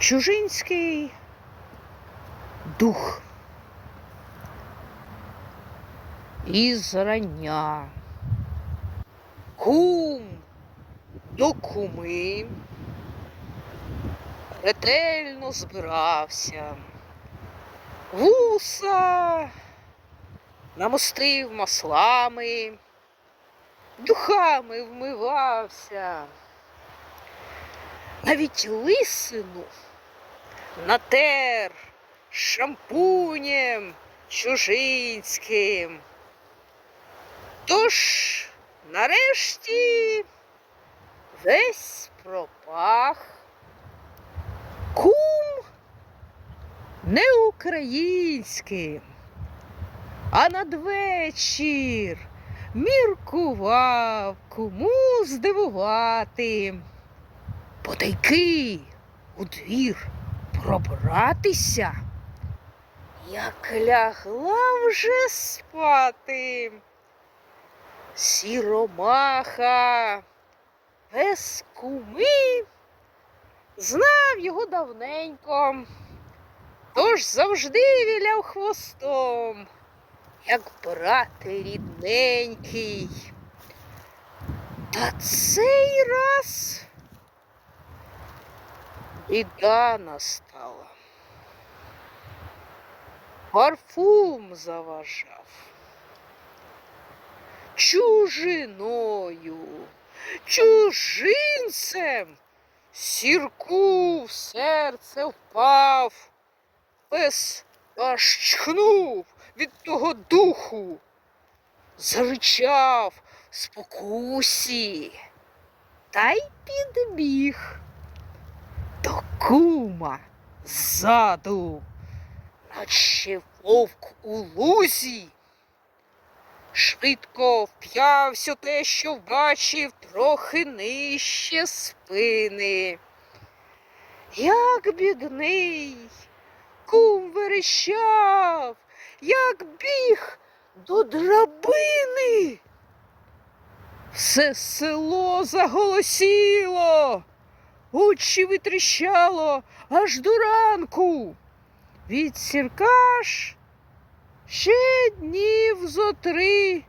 чужинський дух. Із рання. Кум до куми ретельно збирався. Вуса намостив маслами, духами вмивався. Навіть лисину натер шампунем чужинським. Тож нарешті весь пропах. Кум не український, а надвечір міркував, кому здивувати. Потайки у двір пробратися, як лягла вже спати. Сіромаха без куми знав його давненько, тож завжди віляв хвостом, як брат рідненький. Та цей раз біда настала. Парфум заважав. Чужиною, чужинцем сірку в серце впав, пес аж чхнув від того духу, заричав. Спокусі, та й підбіг кума ззаду, наче вовк у лузі. Швидко вп'явся те, що вбачив трохи нижче спини. Як бідний, кум верещав, як біг до драбини. Все село заголосіло, очі витріщало аж до ранку. Від сірка ж ще днів зо три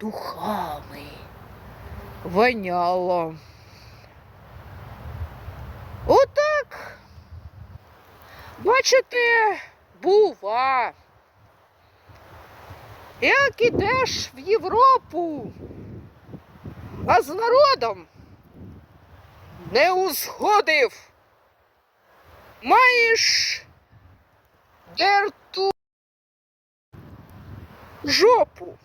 духами воняло. Отак, бачите, бува. Як ідеш в Європу, а з народом не узгодив, маєш дерту жопу.